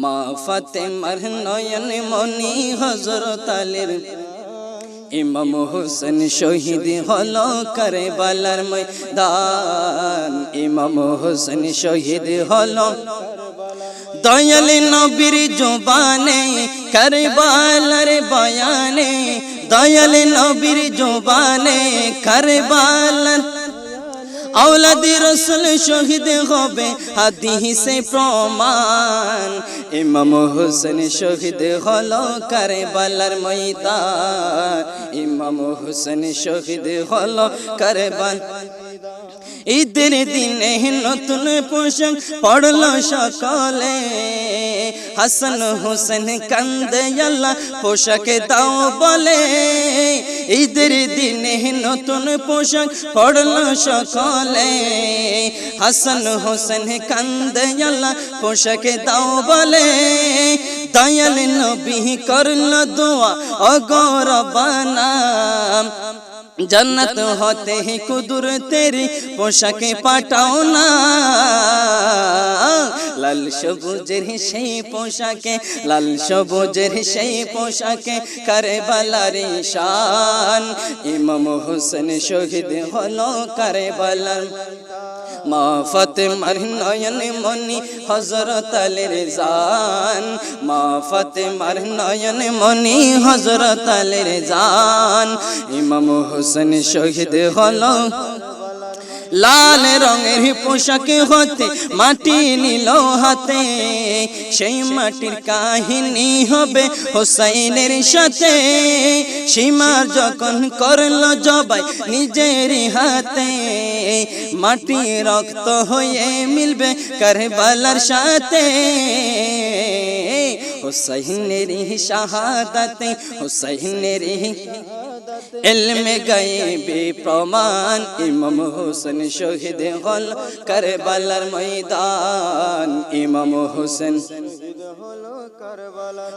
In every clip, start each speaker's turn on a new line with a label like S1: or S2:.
S1: মা ফাতেমার নয়ন মনি হজরত আলীর ইমাম হোসেন শহীদ হলো করে বালার ময়দান। ইমাম হোসেন শহীদ হলো দয়াল নবীর জুবানে, করবালার বয়ানে। দয়াল নবীর জুবানে, করবালার আওলাদি রসুল শহীদ হবে, হাদিসে প্রমাণ। ইমাম হোসেন শহীদ হলো কারবালার ময়দান। ইমাম হোসেন শহীদ হলো কারবাল ঈদের দিনে নতুন পোশাক পড়ল সকলে। হাসান হোসেন কান্দে আল্লাহ পোশাক দাও বলে। ঈদের দিনে নতুন পোশাক পড়ল সকলে। হাসান হোসেন কান্দে আল্লাহ পোশাক দাও বলে। দয়াল নবী করল দোয়া অগর জন্নত হতে হি কুদুর তেরি পোশাকে পাঠাও না। লাল সবুজের সেই পোশাকে, লাল সবুজের সেই পোশাকে করে বালারি শান ইমাম হোসেন শহীদ হলো করে বালার মা ফাতেমার নয়ন মনি হজরত আলীর জান। মা ফাতেমার নয়ন মনি হজরত আলীর জান। ইমাম হোসেন শহীদ হলো লাল রঙের পোশাকে হতে, মাটি নিল হাতে। সেই মাটির কাহিনী হবে হোসাইনের সাথে। সীমার যখন করল জবাই নিজের হাতে। মাটি রক্ত হয়ে মিলবে কারবালার সাথে। হুসাইনের শাহাদাতে হুসাইনের এলমে গাইবে প্রমাণ ইমাম হোসেন শহীদ হল কারবালার ময়দান ইমাম হোসেন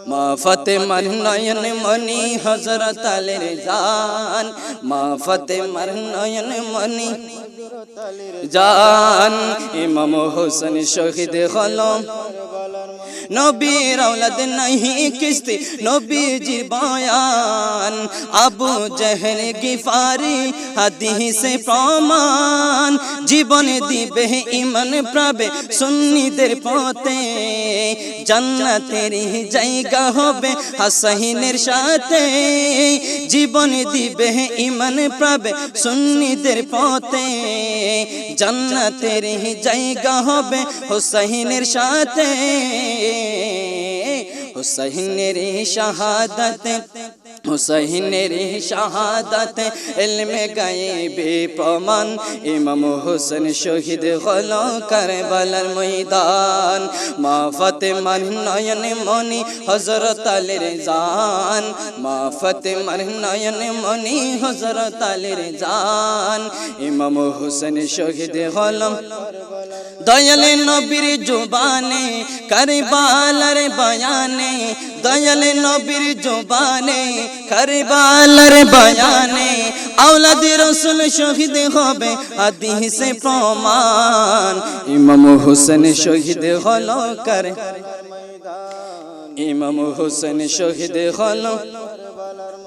S1: মা ফাতেমার নয়ন মনি হজরত আলীর জান মা ফাতেমার নয়ন মনি জান ইমাম হোসেন শহীদ হলো নবীর আওলাদ নাহি কিস্তি নবীজির বয়ান আবু জহল গিফারি হাদিসে প্রমাণ। জীবন দিবে ইমান প্রাবে সুন্নিদের পথে। জান্নাতের জায়গা হবে হাসাহিনের সাথে। জীবন দিবে ইমান পাবে সুন্নিদের পথে। জান্নাতের জায়গা হবে হোসাইনের সাথে। হোসাইনের শাহাদাত। হুসাইনের শাহাদাত, ইলমে গায়েবে প্রমাণ। ইমাম হোসেন শহীদ হলো কারবালার ময়দান। মা ফাতেমার নয়ন মনি হযরত আলীর জান। মা ফাতেমার নয়ন মনি হযরত আলীর জান। ইমাম হোসেন শহীদ হলো দয়ালে নবীর জুবানে কারবালার বয়ানে দয়ালে নবীর জুবানে কারবালার বয়ানে আওলাদ রসুল শহীদ হবে হাদিসে প্রমাণ। ইমাম হোসেন শহীদ হলো করে? ইমাম হোসেন শহীদ হলো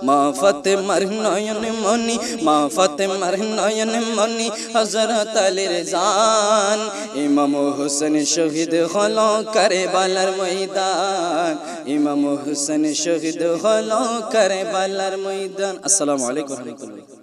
S1: মা ফাতেমার নয়ন মনি মা ফাতেমার নয়ন মনি হজরত আলির জান। ইমাম হোসেন শহীদ হলো কারবালার ময়দান। ইমাম হোসেন শহীদ হলো কারবালার ময়দান। আসসালামু আলাইকুম।